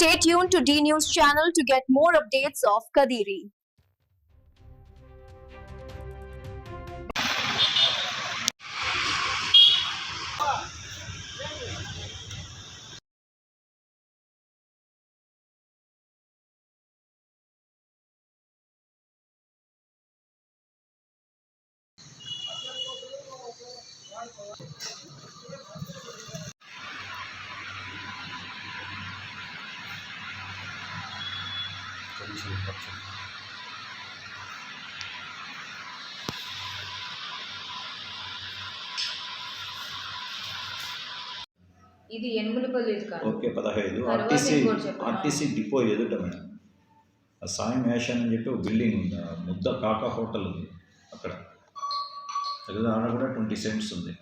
Stay tuned to D News channel to get more updates of Kadiri. Ah. ఇది ఎనుములపల్లి ఇది కాదు. Okay పదహైదు. RTC. RTC depot ఎదుట madam? ఆ సాయి మ్యాషన్ అని చెప్పి ఒక బిల్డింగ్ ఉంది. ముద్ద కాకా హోటల్ ఉంది అక్కడ. ఆడ కూడా ట్వంటీ సెంట్స్ ఉంది.